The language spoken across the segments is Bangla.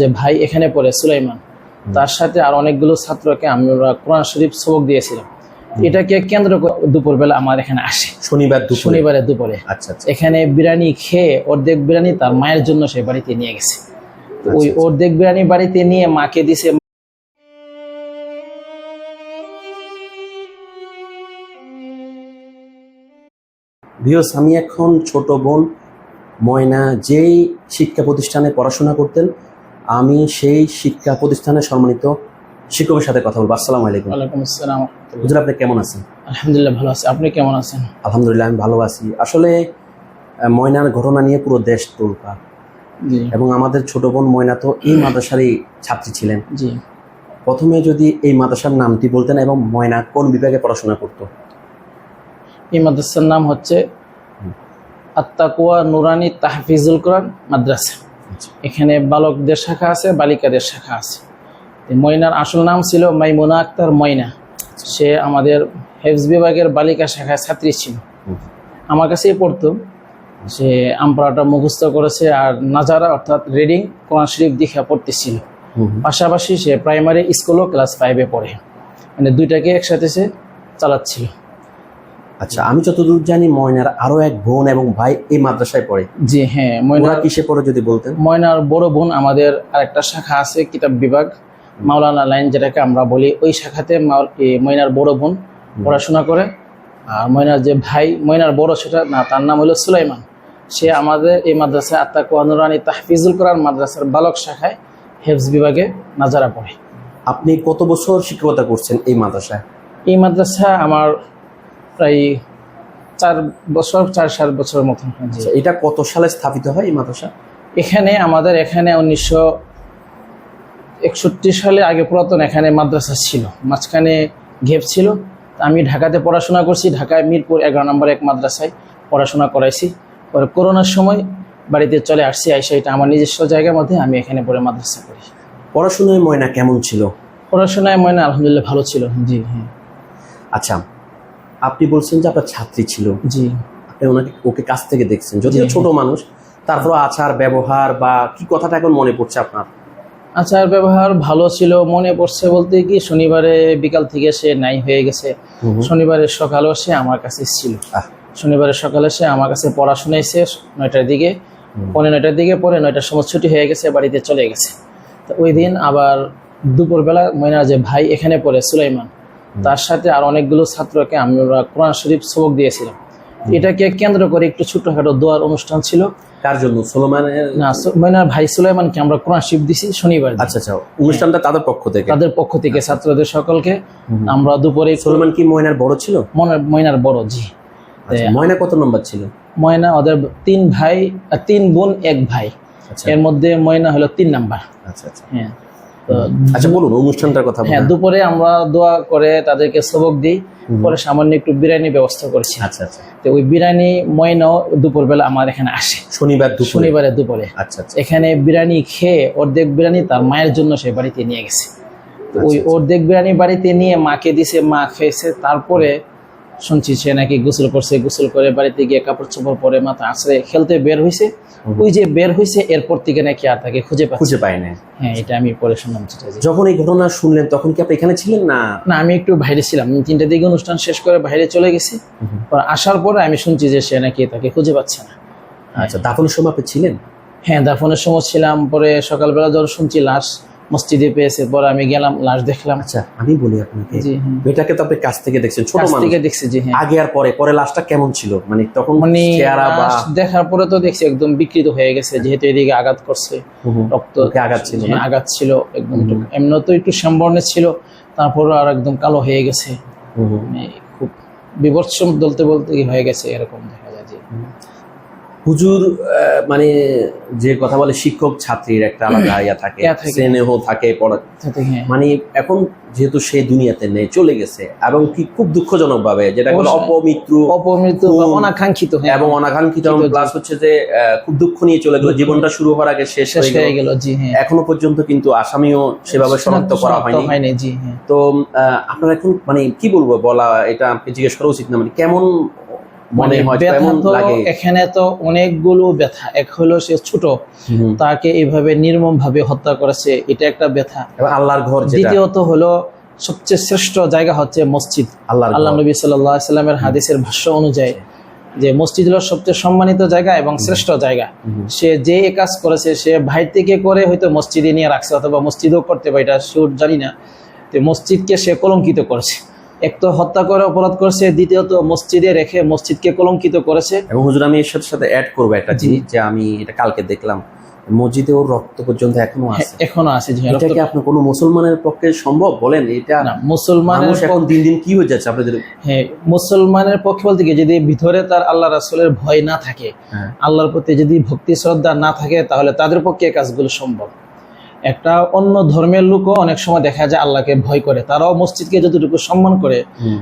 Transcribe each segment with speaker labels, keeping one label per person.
Speaker 1: যে ভাই এখানে পড়ে সুলাইমান। তার সাথে আর অনেকগুলো ছাত্রকে আমরা কোরআন শরীফ সবক দিয়েছিলাম। এটাকে কেন্দ্র করে দুপুরবেলা আমার এখানে আসে।
Speaker 2: শনিবার দুপুরে?
Speaker 1: শনিবারে দুপুরে।
Speaker 2: আচ্ছা আচ্ছা।
Speaker 1: এখানে বিরিয়ানি খেয়ে অর্ধেক বিরিয়ানি তার মায়ের জন্য সে বাড়িতে নিয়ে গেছে। তো ওই
Speaker 2: আচ্ছা।
Speaker 1: অর্ধেক বিরিয়ানি বাড়িতে নিয়ে মাকে দিছে।
Speaker 2: ভিওস আমি এখন ছোট বোন ময়না যেই শিক্ষা প্রতিষ্ঠানে পড়াশোনা করতেন আমি সেই শিক্ষা প্রতিষ্ঠানের সম্মানিত শিক্ষকের সাথে কথা বলব। আসসালামু আলাইকুম।
Speaker 1: ওয়ালাইকুম আসসালাম।
Speaker 2: হুজুর আপনি কেমন আছেন?
Speaker 1: আলহামদুলিল্লাহ ভালো আছি। আপনি কেমন আছেন?
Speaker 2: আলহামদুলিল্লাহ আমি ভালো আছি। আসলে ময়নার ঘটনা নিয়ে পুরো দেশ তোলপা এবং আমাদের ছোট বোন ময়না তো এই মাদ্রাসারই ছাত্রী ছিলেন।
Speaker 1: জি।
Speaker 2: প্রথমে যদি এই মাদ্রাসার নামটি বলতেন এবং ময়না কোন বিভাগে পড়াশোনা করতো?
Speaker 1: এই মাদ্রাসার নাম হচ্ছে আত্তাকুয়া নুরানি তাহফিজুল কোরআন মাদ্রাসা। এখানে বালকদের শাখা আছে, বালিকাদের শাখা আছে। ময়নার আসল নাম ছিল মাইমুনা আক্তার ময়না। সে আমাদের হেফজ বিভাগের বালিকা শাখায় ছাত্রী ছিল। আমার কাছেই পড়তো সে আমপাড়াটা মুখস্থ করেছে আর নাজারা অর্থাৎ রিডিং কোরআন শরীফ দীক্ষা পড়তেছিল। পাশাপাশি সে প্রাইমারি স্কুলও ক্লাস ফাইভে পড়ে। মানে দুইটাকে একসাথে সে চালাচ্ছিল।
Speaker 2: আচ্ছা আমি যতদূর জানি ময়নার আরও এক বোন এবং ভাই এই মাদ্রাসায় পড়ে।
Speaker 1: জি হ্যাঁ
Speaker 2: ওরা
Speaker 1: ময়নার
Speaker 2: কিসে পড়ে যদি বলতেন?
Speaker 1: ময়নার বড় বোন আমাদের আরেকটা শাখা আছে কিতাব বিভাগ মাওলানা লাইন যেটাকে আমরা বলি ওই শাখাতে ময়নার বড় বোন পড়াশোনা করে। আর ময়নার যে ভাই ময়নার বড় সেটা না তার নাম হলো সুলাইমান। সে আমাদের এই মাদ্রাসায় আত্মা কোয়ানুরানি তাহফিজুল কোরআন মাদ্রাসার বালক শাখায় হেফজ বিভাগে নাজারা পড়ে।
Speaker 2: আপনি কত বছর শিক্ষকতা করছেন এই মাদ্রাসায়?
Speaker 1: এই মাদ্রাসা আমার প্রায় চার বছর চার সাত বছরের মতন
Speaker 2: আচ্ছা, এটা কত সালে স্থাপিত হয় এই মাদ্রাসা?
Speaker 1: এখানে আমাদের এখানে উনিশশো একষট্টি সালে আগে পুরাতন এখানে মাদ্রাসা ছিল। মাঝখানে ঘেপ ছিল। আমি ঢাকাতে পড়াশোনা করছি। ঢাকায় মিরপুর এগারো নম্বর এক মাদ্রাসায় পড়াশোনা করাইছি। পরে করোনার সময় বাড়িতে চলে আসছি আইসা এটা আমার নিজস্ব জায়গার মধ্যে আমি এখানে পড়ে মাদ্রাসা করি।
Speaker 2: পড়াশোনায় ময়না কেমন ছিল?
Speaker 1: পড়াশোনায় ময়না আলহামদুলিল্লাহ ভালো ছিল। জি হ্যাঁ।
Speaker 2: আচ্ছা আপনি বলছেন যে আপনার ছাত্রী ছিল।
Speaker 1: জি।
Speaker 2: আপনি ওনাকে ওকে কাছ থেকে দেখছেন। যদিও। ছোট মানুষ তারপর আচার ব্যবহার বা কি কথাটা এখন মনে পড়ছে আপনার?
Speaker 1: আচার ব্যবহার ভালো ছিল মনে পড়ছে বলতে কি শনিবারে বিকাল থেকে সে নাই হয়ে গেছে। শনিবারের সকালেও সে আমার কাছে ছিল
Speaker 2: আহ।
Speaker 1: শনিবারের সকালে সে আমার কাছে পড়া শুনেছে নয়টার দিকে
Speaker 2: হুম।
Speaker 1: পৌনে নয়টার দিকে পরে নয়টার সময় ছুটি হয়ে গেছে বাড়িতে চলে গেছে। তো ওই দিন আবার দুপুরবেলা ময়নার যে ভাই এখানে পড়ে সুলাইমান তার সাথে আর অনেকগুলো ছাত্রকে আমরা কোরআন শরীফ সবক দিয়েছিলাম। এটাকে কেন্দ্র করে একটু ছোটখাটো দোয়ার অনুষ্ঠান ছিল।
Speaker 2: কার জন্য? সোলোমানের
Speaker 1: না ভাই সুলাইমানকে আমরা কোরআন দিছি শনিবার
Speaker 2: আচ্ছা আচ্ছা। অনুষ্ঠানটা তাদের পক্ষ থেকে?
Speaker 1: তাদের পক্ষ থেকে ছাত্রদের সকলকে। আমরা দুপুরে
Speaker 2: সোলোমান কি ময়নার বড় ছিল?
Speaker 1: ময়নার ময়নার বড় জি।
Speaker 2: আচ্ছা, ময়না কত নম্বর ছিল?
Speaker 1: ময়না ওদের তিন ভাই তিন বোন এক ভাই।
Speaker 2: আচ্ছা।
Speaker 1: এর মধ্যে ময়না হলো তিন নাম্বার।
Speaker 2: আচ্ছা আচ্ছা।
Speaker 1: হ্যাঁ।
Speaker 2: আচ্ছা বলুন অনুষ্ঠানটার কথা
Speaker 1: হ্যাঁ দুপুরে আমরা দোয়া করে তাদেরকে সবক দিই। পরে সামান্য একটু বিরিয়ানি ব্যবস্থা করেছি।
Speaker 2: আচ্ছা আচ্ছা।
Speaker 1: তো ওই বিরিয়ানি ময়নাও দুপুরবেলা আমার এখানে আসে।
Speaker 2: শনিবার
Speaker 1: শনিবারে দুপুরে।
Speaker 2: আচ্ছা আচ্ছা।
Speaker 1: এখানে বিরিয়ানি খেয়ে অর্ধেক বিরিয়ানি তার মায়ের জন্য সে বাড়িতে নিয়ে গেছে। তো ওই
Speaker 2: আচ্ছা,
Speaker 1: অর্ধেক বিরিয়ানি বাড়িতে নিয়ে মাকে দিছে মা খেয়েছে তারপরে শুনছি সে নাকি গোসল করছে গোসল করে বাড়িতে গিয়ে কাপড় চোপড় পরে মাথা আশ্রে খেলতে বের হয়েছে ওই যে বের হয়েছে এরপর থেকে নাকি আর তাকে খুঁজে
Speaker 2: খুঁজে পায় না
Speaker 1: হ্যাঁ এটা আমি পরে শুনলাম
Speaker 2: যখন এই ঘটনা শুনলেন তখন কি আপনি এখানে ছিলেন না?
Speaker 1: না আমি একটু বাইরে ছিলাম। আমি তিনটার দিকে অনুষ্ঠান শেষ করে বাইরে চলে গেছি। পর আসার পরে আমি শুনছি যে সে নাকি তাকে খুঁজে পাচ্ছে না।
Speaker 2: আচ্ছা দাফনের সময় আপনি ছিলেন?
Speaker 1: হ্যাঁ দাফনের সময় ছিলাম পরে সকালবেলা যখন শুনছি লাশ। মসজিদে পেয়েছে পরে আমি গেলাম লাশ দেখলাম।
Speaker 2: আচ্ছা আমি বলি আপনাকে
Speaker 1: হ্যাঁ।
Speaker 2: তো আপনি কাছ থেকে দেখছেন ছোট মানুষ।
Speaker 1: থেকে দেখছি জি হ্যাঁ।
Speaker 2: আগে আর পরে পরে লাশটা কেমন ছিল? মানে তখন
Speaker 1: মানে
Speaker 2: চেহারা বা
Speaker 1: দেখার পরে তো দেখছি একদম বিকৃত হয়ে গেছে যেহেতু এদিকে আঘাত করছে। রক্ত
Speaker 2: আঘাত ছিল?
Speaker 1: হ্যাঁ, আঘাত ছিল একদম এমনি তো একটু শ্যামবর্ণের ছিল তারপরে আর একদম কালো হয়ে গেছে। মানে খুব বিভৎস বলতে বলতে কি হয়ে গেছে এরকম দেখা
Speaker 2: হুজুর মানে যে কথা বলে শিক্ষক ছাত্রীর একটা আলাদা ইয়া থাকে স্নেহ থাকে
Speaker 1: হ্যাঁ।
Speaker 2: মানে এখন যেহেতু সেই দুনিয়াতে নেই চলে গেছে এবং কি খুব দুঃখজনক ভাবে যেটা হলো। অপমৃত্যু
Speaker 1: অপমৃত্যু অনাকাঙ্ক্ষিত হ্যাঁ।
Speaker 2: এবং অনাকাঙ্ক্ষিত
Speaker 1: জি, জি।
Speaker 2: প্লাস হচ্ছে যে খুব দুঃখ নিয়ে চলে গেল জীবনটা শুরু হওয়ার আগে শেষ হয়ে গেল।
Speaker 1: জি হ্যাঁ।
Speaker 2: এখনও পর্যন্ত কিন্তু আসামিও সেভাবে শনাক্ত করা হয়নি।
Speaker 1: জি হ্যাঁ।
Speaker 2: তো আপনার এখন মানে কি বলব বলা এটা আপনি জিজ্ঞেস করা উচিত না মানে কেমন মনে
Speaker 1: মানে
Speaker 2: হয় লাগে।
Speaker 1: এখানে তো অনেকগুলো ব্যথা। এক হলো সে ছোট তাকে এইভাবে নির্মম ভাবে হত্যা করেছে এটা একটা ব্যথা।
Speaker 2: আল্লাহর ঘর
Speaker 1: দ্বিতীয়ত হলো সবচেয়ে শ্রেষ্ঠ জায়গা হচ্ছে মসজিদ।
Speaker 2: আল্লাহর
Speaker 1: আল্লাহ নবী সাল্লাহ সাল্লামের হাদিসের ভাষ্য অনুযায়ী যে মসজিদ হলো সবচেয়ে সম্মানিত জায়গা এবং শ্রেষ্ঠ জায়গা। সে যে কাজ করেছে সে ভাই থেকে করে হয়তো মসজিদে নিয়ে রাখছে অথবা মসজিদও করতে পারে এটা সুর জানি না। তো মসজিদকে সে কলঙ্কিত করেছে। এক তো হত্যা করে অপরাধ করেছে দ্বিতীয়ত মসজিদে রেখে মসজিদকে কলঙ্কিত করেছে।
Speaker 2: এবং হুজুর আমি এর সাথে সাথে অ্যাড করব একটা জিনিস যে আমি এটা কালকে দেখলাম। মসজিদে ওর রক্ত পর্যন্ত এখনও আছে।
Speaker 1: এখনও আছে যে
Speaker 2: এটা কি আপনার কোনো মুসলমানের পক্ষে সম্ভব বলেন? এটা
Speaker 1: না মুসলমানের
Speaker 2: এখন দিন দিন কি হয়ে যাচ্ছে আপনাদের?
Speaker 1: হ্যাঁ মুসলমানের পক্ষে বলতে কি যদি ভিতরে তার আল্লাহ রাসুলের ভয় না থাকে
Speaker 2: হ্যাঁ।
Speaker 1: আল্লাহর প্রতি যদি ভক্তি শ্রদ্ধা না থাকে তাহলে তাদের পক্ষে কাজগুলো সম্ভব। একটা অন্য ধর্মের লোকও অনেক সময় দেখা যায় আল্লাহকে ভয় করে। তারাও মসজিদকে যতটুকু সম্মান করে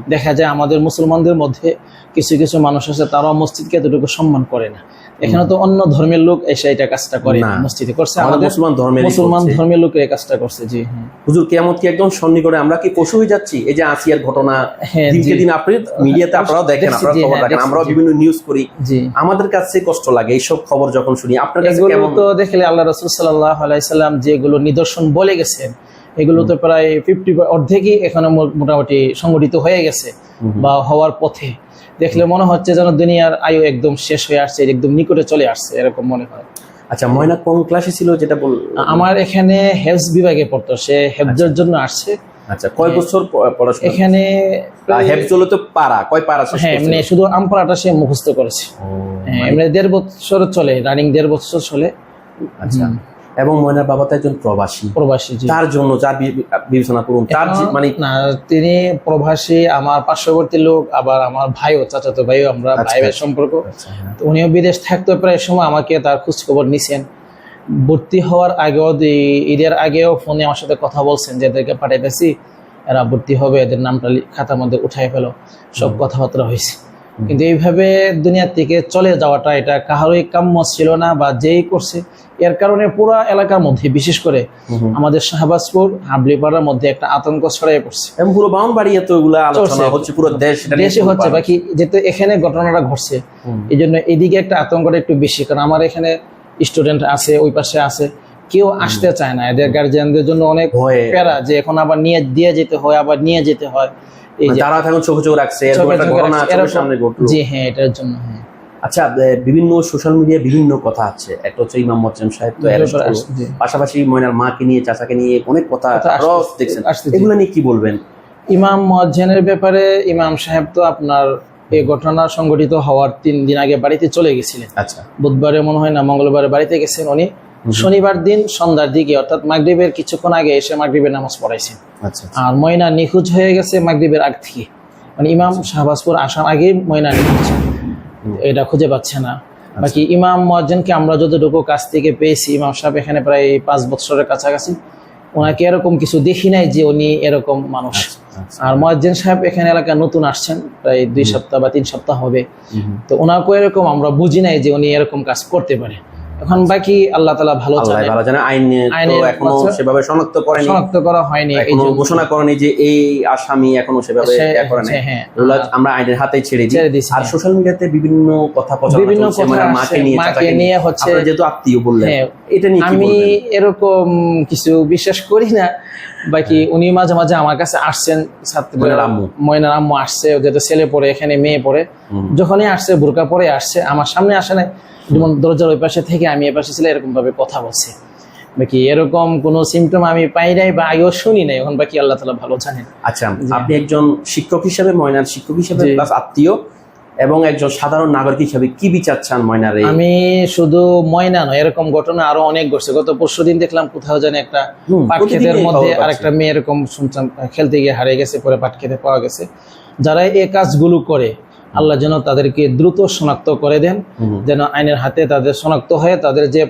Speaker 1: দেখা যায় আমাদের মুসলমানদের মধ্যে কিছু কিছু মানুষ আছে তারাও মসজিদকে এতটুকু সম্মান করে না। এখানে তো অন্য ধর্মের লোক এসে এটা কাজটা করে মসজিদে করছে।
Speaker 2: আমাদের মুসলমান ধর্মের
Speaker 1: মুসলমান ধর্মের লোক এই কাজটা করছে জি হ্যাঁ।
Speaker 2: হুজুর কেমত কি একদম সন্নিকটে? আমরা কি পশু হয়ে যাচ্ছি? এই যে আসিয়ার ঘটনা
Speaker 1: হ্যাঁ
Speaker 2: দিনকে দিন আপনি মিডিয়াতে আপনারাও দেখেন আপনারা খবর
Speaker 1: হ্যাঁ,
Speaker 2: দেখেন আমরাও বিভিন্ন নিউজ করি।
Speaker 1: জি।
Speaker 2: আমাদের কাছে কষ্ট লাগে এইসব খবর যখন শুনি। আপনার কাছে কেমন?
Speaker 1: তো দেখলে আল্লাহ রসুল সাল্লাহ আলাইসাল্লাম যেগুলো নিদর্শন বলে গেছেন এগুলো তো প্রায় ফিফটি অর্ধেকই এখানে মোটামুটি সংগঠিত হয়ে গেছে বা হওয়ার পথে। দেখলে মনে হচ্ছে যেন দুনিয়ার আয়ু একদম শেষ হয়ে আসছে একদম নিকটে চলে আসছে এরকম মনে হয়।
Speaker 2: আচ্ছা ময়না কোন ক্লাসে ছিল যেটা বল
Speaker 1: আমার এখানে হেলথ বিভাগে পড়তো সে হেফজের জন্য আসছে।
Speaker 2: আচ্ছা কয় বছর পড়াশোনা?
Speaker 1: এখানে প্রায়-
Speaker 2: তো পারা কয় পারা
Speaker 1: হ্যাঁ
Speaker 2: করছিল?
Speaker 1: এমনি শুধু আমপাড়াটা সে মুখস্থ করেছে। এমনি দেড় বছর চলে রানিং দেড় বছর চলে।
Speaker 2: আচ্ছা। এবং ময়নার বাবা তো একজন প্রবাসী।
Speaker 1: প্রবাসী
Speaker 2: তার জন্য যার বিবেচনা করুন তার মানে
Speaker 1: না তিনি প্রবাসী আমার পার্শ্ববর্তী লোক আবার আমার ভাইও চাচাতো ভাইও আমরা ভাই ভাই
Speaker 2: আচ্ছা।
Speaker 1: সম্পর্ক।
Speaker 2: আচ্ছা, হ্যাঁ।
Speaker 1: তো উনিও বিদেশ থাকতো প্রায় সময় আমাকে তার খোঁজ খবর নিছেন। ভর্তি হওয়ার আগেও ঈদের আগেও ফোনে আমার সাথে কথা বলছেন যে এদেরকে পাঠাইতেছি এরা ভর্তি হবে এদের নামটা খাতার মধ্যে উঠাই ফেলো। সব কথাবার্তা হয়েছে। কিন্তু এইভাবে দুনিয়া থেকে চলে যাওয়াটা এটা কাহারই কাম্য ছিল না বা যেই করছে এর কারণে পুরো এলাকার মধ্যে বিশেষ করে। আমাদের শাহবাজপুর হাবলিপাড়ার মধ্যে একটা আতঙ্ক ছড়িয়ে পড়ছে।
Speaker 2: এবং পুরো বাউন্ডারি এগুলা আলোচনা হচ্ছে পুরো দেশ
Speaker 1: দেশে হচ্ছে বাকি যেহেতু এখানে ঘটনাটা ঘটছে এই জন্য এদিকে একটা আতঙ্কটা একটু বেশি কারণ আমার এখানে স্টুডেন্ট আছে ওই পাশে আছে কেউ আসতে চায় না। এদের গার্জিয়ানদের জন্য অনেক প্যারা যে এখন আবার নিয়ে দিয়ে যেতে হয় আবার নিয়ে যেতে হয়।
Speaker 2: মানে তারা এখন চোখে চোখ রাখছে
Speaker 1: জি হ্যাঁ এটার জন্য হ্যাঁ।
Speaker 2: আচ্ছা বিভিন্ন সোশ্যাল মিডিয়ায় বিভিন্ন কথা আছে। একটা হচ্ছে ইমাম সাহেব তো। পাশাপাশি ময়নার মাকে নিয়ে চাচাকে নিয়ে অনেক কথা দেখছেন। এগুলো নিয়ে কি বলবেন?
Speaker 1: ইমাম মজ্জেনের ব্যাপারে ইমাম সাহেব তো আপনার এই ঘটনা সংঘটিত হওয়ার তিন দিন আগে বাড়িতে চলে গেছিলেন।
Speaker 2: আচ্ছা।
Speaker 1: বুধবারে মনে হয় না মঙ্গলবারে বাড়িতে গেছেন উনি। শনিবার দিন সন্ধ্যার দিকে অর্থাৎ মাগরিবের কিছুক্ষণ আগে এসে মাগরিবের নামাজ পড়াইছেন
Speaker 2: আচ্ছা
Speaker 1: আর ময়না নিখোঁজ হয়ে গেছে মাগরিবের আগ থেকে। মানে ইমাম শাহবাজপুর আসার আগেই ময়না নিখোঁজ। এটা খুঁজে পাচ্ছে না। বাকি ইমাম মজ্জেনকে আমরা যতটুকু কাছ থেকে পেয়েছি ইমাম সাহেব এখানে প্রায় পাঁচ বছরের কাছাকাছি। ওনাকে এরকম কিছু দেখি নাই যে উনি এরকম মানুষ।
Speaker 2: আচ্ছা।
Speaker 1: আর মজ্জেন সাহেব এখানে এলাকায় নতুন আসছেন প্রায় দুই সপ্তাহ বা তিন সপ্তাহ হবে। তো ওনাকেও এরকম আমরা বুঝি নাই যে উনি এরকম কাজ করতে পারে। এখন বাকি আল্লাহ তালা ভালো
Speaker 2: ভালো জানে আইন তো
Speaker 1: এখনও
Speaker 2: সেভাবে শনাক্ত করেনি।
Speaker 1: শনাক্ত করা হয়নি এই
Speaker 2: ঘোষণা করেনি যে এই আসামি এখনও সেভাবে করে নাই।
Speaker 1: হ্যাঁ।
Speaker 2: আমরা আইনের হাতে ছেড়ে দিই। আর। সোশ্যাল মিডিয়াতে বিভিন্ন কথা
Speaker 1: বিভিন্ন
Speaker 2: মানে মাকে নিয়ে
Speaker 1: মাকে নিয়ে হচ্ছে-
Speaker 2: যেহেতু আত্মীয় বললেন
Speaker 1: হ্যাঁ,
Speaker 2: এটা নিয়ে
Speaker 1: আমি এরকম কিছু বিশ্বাস করি না বাকি উনি মাঝে মাঝে আমার কাছে আসছেন
Speaker 2: ময়নার আম্মু।
Speaker 1: আসছে যেহেতু ছেলে পড়ে এখানে মেয়ে পড়ে। যখনই আসছে বোরকা পরে আসছে আমার সামনে আসে নাই। যেমন দরজার ওই পাশে থেকে আমি এ পাশে ছিল এরকম ভাবে কথা বলছে। বাকি এরকম কোনো সিমটম আমি পাই নাই বা আগেও শুনি নাই? এখন বাকি আল্লাহ তালা ভালো জানেন।
Speaker 2: আচ্ছা আপনি একজন শিক্ষক হিসেবে ময়নার শিক্ষক হিসেবে। প্লাস আত্মীয় এবং একজন সাধারণ নাগরিক হিসেবে কি বিচার চান ময়নার?
Speaker 1: আমি শুধু ময়না নয় এরকম ঘটনা আরও অনেক ঘটছে। গত পরশু দিন দেখলাম কোথাও জানি একটা
Speaker 2: হুম,
Speaker 1: পাট
Speaker 2: প্রতিদিনই
Speaker 1: মধ্যে
Speaker 2: পাচ্ছি।
Speaker 1: আরেকটা মেয়ে এরকম শুনতাম খেলতে গিয়ে হারিয়ে গেছে পরে পাট খেতে পাওয়া গেছে। যারা এই কাজগুলো করে আল্লাহ যেন তাদেরকে দ্রুত শনাক্ত করে দেন যেন আইনের হাতে তাদের শনাক্ত হয়ে তাদের যে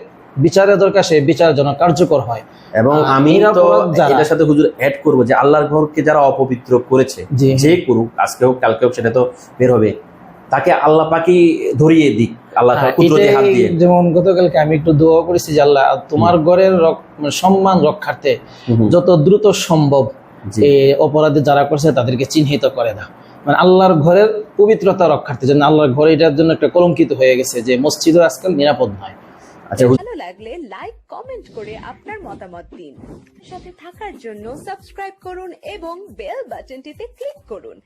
Speaker 1: বিচারের দরকার সেই বিচার যেন কার্যকর হয়।
Speaker 2: এবং আমি তো এটার সাথে হুজুর অ্যাড করব যে আল্লাহর ঘরকে যারা অপবিত্র করেছে। যে করুক আজকে হোক কালকে হোক সেটা তো বের হবে। তাকে আল্লাহ পাকি ধরিয়ে দিক আল্লাহ
Speaker 1: হ্যাঁ,
Speaker 2: কুদরতি হাত দিয়ে।
Speaker 1: যেমন গতকালকে আমি একটু দোয়া করেছি যে আল্লাহ তোমার ঘরের মানে সম্মান রক্ষার্থে। যত দ্রুত সম্ভব অপরাধী যারা করছে তাদেরকে চিহ্নিত করে দাও। মানে আল্লাহর ঘরের পবিত্রতা রক্ষার্থে জন্য আল্লাহর ঘর এটার জন্য একটা কলঙ্কিত হয়ে গেছে যে মসজিদও আজকাল নিরাপদ নয়।
Speaker 2: আচ্ছা
Speaker 3: ভালো লাগলে লাইক কমেন্ট করে আপনার মতামত দিন। সাথে থাকার জন্য সাবস্ক্রাইব করুন এবং বেল বাটনটিতে ক্লিক করুন।